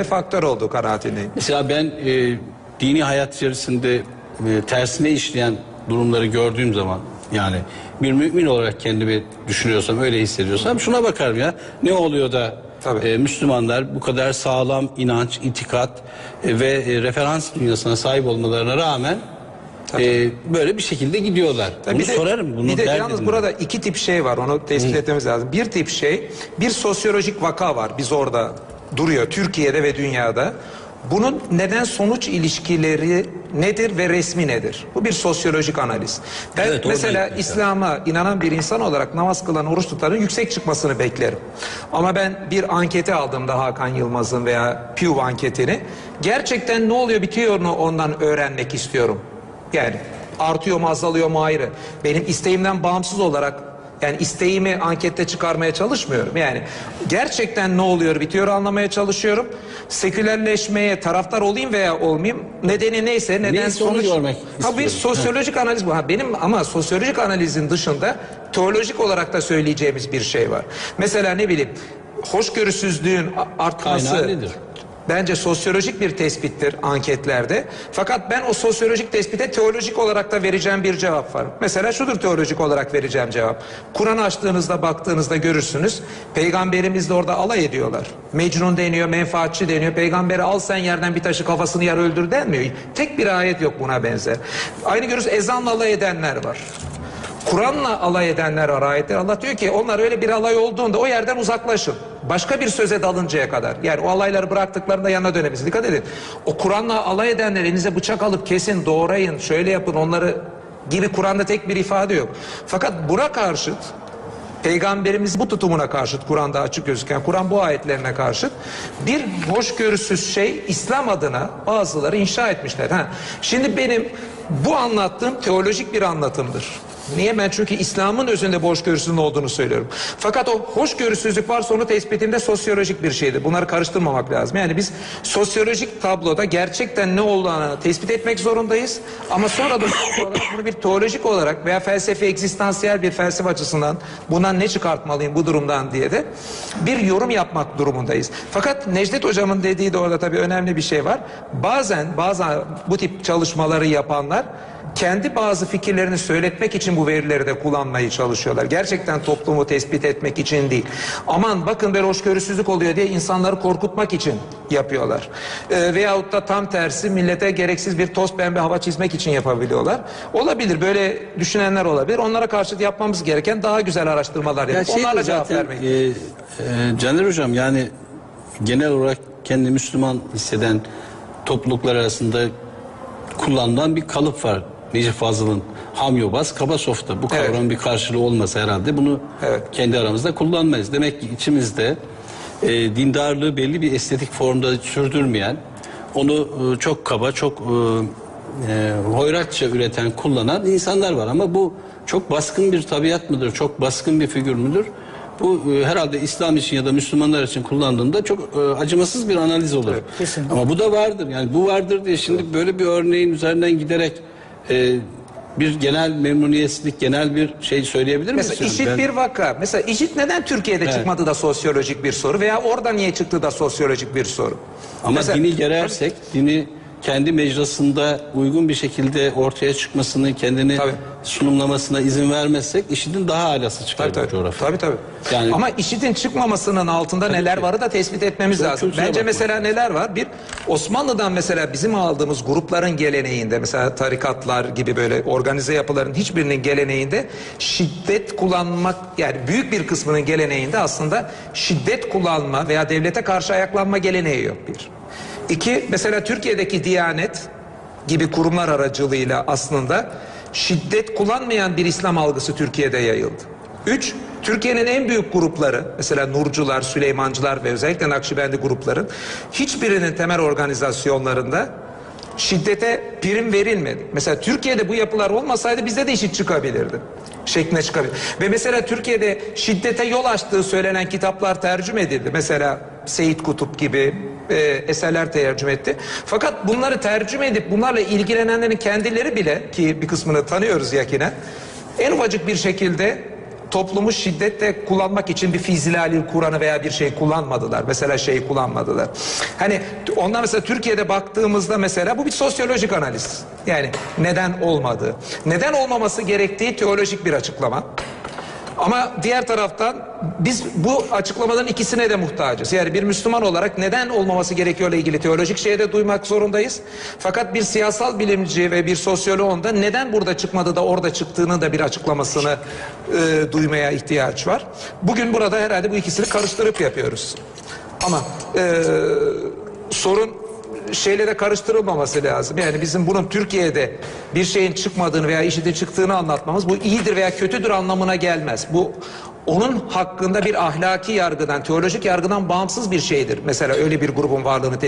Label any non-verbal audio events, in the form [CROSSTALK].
faktör olduğu kanaatindeyim. Mesela ben e, dini hayat içerisinde e, tersine işleyen durumları gördüğüm zaman yani bir mümin olarak kendimi düşünüyorsam öyle hissediyorsam şuna bakarım ya ne oluyor da Tabii. e, Müslümanlar bu kadar sağlam inanç, itikat e, ve e, referans dünyasına sahip olmalarına rağmen e, böyle bir şekilde gidiyorlar. Tabii Bunu bir de- sorarım. Bunu bir de yalnız dedim. burada iki tip şey var onu tespit etmemiz lazım. Bir tip şey bir sosyolojik vaka var biz orada duruyor Türkiye'de ve dünyada. Bunun neden sonuç ilişkileri nedir ve resmi nedir? Bu bir sosyolojik analiz. Ben Evet, mesela İslam'a inanan bir insan olarak namaz kılan oruç tutanın yüksek çıkmasını beklerim. Ama ben bir anketi aldığımda Hakan Yılmaz'ın veya Pew anketini gerçekten ne oluyor bitiyor mu ondan öğrenmek istiyorum. Yani artıyor mu azalıyor mu ayrı. Benim isteğimden bağımsız olarak yani isteğimi ankette çıkarmaya çalışmıyorum. Yani gerçekten ne oluyor bitiyor anlamaya çalışıyorum. Sekülerleşmeye taraftar olayım veya olmayayım nedeni neyse neden Neyse onu sonuç. görmek Ha bir sosyolojik analiz bu. Ha benim ama sosyolojik analizin dışında teolojik olarak da söyleyeceğimiz bir şey var. Mesela ne bileyim hoşgörüsüzlüğün artması Kaynağı nedir? Bence sosyolojik bir tespittir anketlerde. Fakat ben o sosyolojik tespite teolojik olarak da vereceğim bir cevap var. Mesela şudur teolojik olarak vereceğim cevap. Kur'an'ı açtığınızda baktığınızda görürsünüz. Peygamberimizle orada alay ediyorlar. Mecnun deniyor, menfaatçi deniyor. Peygamberi al sen yerden bir taşı kafasını yar öldür denmiyor. Tek bir ayet yok buna benzer. Aynı görürüz ezanla alay edenler var. Kur'an'la alay edenler var ayetler. Allah diyor ki onlar öyle bir alay olduğunda o yerden uzaklaşın. Başka bir söze dalıncaya kadar. Yani o alayları bıraktıklarında yanına dönebilsin. Dikkat edin. O Kur'an'la alay edenler elinize bıçak alıp kesin, doğrayın, şöyle yapın onları gibi Kur'an'da tek bir ifade yok. Fakat buna karşıt Peygamberimiz bu tutumuna karşıt Kur'an'da açık gözüken Kur'an bu ayetlerine karşıt bir hoşgörüsüz şey İslam adına bazıları inşa etmişler. Ha. Şimdi benim bu anlattığım teolojik bir anlatımdır. Niye? Ben çünkü İslam'ın özünde bu hoşgörüsünün olduğunu söylüyorum. Fakat o hoşgörüsüzlük varsa onu tespitinde sosyolojik bir şeydir. Bunları karıştırmamak lazım. Yani biz sosyolojik tabloda gerçekten ne olduğunu tespit etmek zorundayız. Ama sonra da [COUGHS] bunu bir teolojik olarak veya felsefi egzistansiyel bir felsefe açısından bundan ne çıkartmalıyım bu durumdan diye de bir yorum yapmak durumundayız. Fakat Necdet hocamın dediği de orada tabii önemli bir şey var. Bazen bazen bu tip çalışmaları yapanlar kendi bazı fikirlerini söyletmek için bu verileri de kullanmayı çalışıyorlar. Gerçekten toplumu tespit etmek için değil. Aman bakın böyle hoşgörüsüzlük oluyor diye insanları korkutmak için yapıyorlar. Ee, veyahut da tam tersi millete gereksiz bir toz pembe hava çizmek için yapabiliyorlar. Olabilir böyle düşünenler olabilir. Onlara karşı yapmamız gereken daha güzel araştırmalar Ya yapıp şey onlarla de cevap zaten, vermek. E, e, Caner Hocam yani genel olarak kendi Müslüman hisseden topluluklar arasında kullanılan bir kalıp var. Necip Fazıl'ın hamyobaz kaba softa. Bu Evet. kavramın bir karşılığı olmasa herhalde bunu Evet. kendi aramızda kullanmayız. Demek ki içimizde e, dindarlığı belli bir estetik formda sürdürmeyen, onu e, çok kaba, çok e, e, hoyratça üreten, kullanan insanlar var. Ama bu çok baskın bir tabiat mıdır, çok baskın bir figür müdür? Bu e, herhalde İslam için ya da Müslümanlar için kullandığında çok e, acımasız bir analiz olur. kesinlikle. Ama bu da vardır. Yani bu vardır diye şimdi böyle bir örneğin üzerinden giderek e, bir genel memnuniyetsizlik, genel bir şey söyleyebilir miyiz? Mesela? IŞİD Ben- bir vaka. Mesela IŞİD neden Türkiye'de Evet. çıkmadı da sosyolojik bir soru veya orada niye çıktı da sosyolojik bir soru. Ama Mesela- dini gerersek, dini kendi mecrasında uygun bir şekilde ortaya çıkmasını, kendini Tabii. sunumlamasına izin vermezsek IŞİD'in daha alası çıkar Tabii tabii. coğrafyada. tabii, tabii. Yani- Ama IŞİD'in çıkmamasının altında neler ki. varı da tespit etmemiz Çok lazım. Bence bakmak mesela neler var? Bir Osmanlı'dan mesela bizim aldığımız grupların geleneğinde mesela tarikatlar gibi böyle organize yapıların hiçbirinin geleneğinde şiddet kullanmak yani büyük bir kısmının geleneğinde aslında şiddet kullanma veya devlete karşı ayaklanma geleneği yok bir. İki mesela Türkiye'deki Diyanet gibi kurumlar aracılığıyla aslında şiddet kullanmayan bir İslam algısı Türkiye'de yayıldı. Üç, Türkiye'nin en büyük grupları mesela Nurcular, Süleymancılar ve özellikle Nakşibendi grupların hiçbirinin temel organizasyonlarında şiddete prim verilmedi. Mesela Türkiye'de bu yapılar olmasaydı bizde de işit çıkabilirdi. Şekline çıkabilir. Ve mesela Türkiye'de şiddete yol açtığı söylenen kitaplar tercüme edildi. Mesela Seyit Kutup gibi e, eserler tercüme etti. Fakat bunları tercüme edip bunlarla ilgilenenlerin kendileri bile ki bir kısmını tanıyoruz yakinen en ufacık bir şekilde toplumu şiddetle kullanmak için bir fizilali Kur'an'ı veya bir şey kullanmadılar. Mesela şey kullanmadılar. Hani onlar mesela Türkiye'de baktığımızda mesela bu bir sosyolojik analiz. Yani neden olmadı? Neden olmaması gerektiği teolojik bir açıklama. Ama diğer taraftan biz bu açıklamaların ikisine de muhtacız. Yani bir Müslüman olarak neden olmaması gerekiyorla ilgili teolojik şeyi de duymak zorundayız. Fakat bir siyasal bilimci ve bir sosyoloğun da neden burada çıkmadı da orada çıktığını da bir açıklamasını e, duymaya ihtiyaç var. Bugün burada herhalde bu ikisini karıştırıp yapıyoruz. Ama e, sorun şeyle de karıştırılmaması lazım. Yani bizim bunun Türkiye'de bir şeyin çıkmadığını veya işitin çıktığını anlatmamız bu iyidir veya kötüdür anlamına gelmez. Bu onun hakkında bir ahlaki yargıdan, teolojik yargıdan bağımsız bir şeydir. Mesela öyle bir grubun varlığını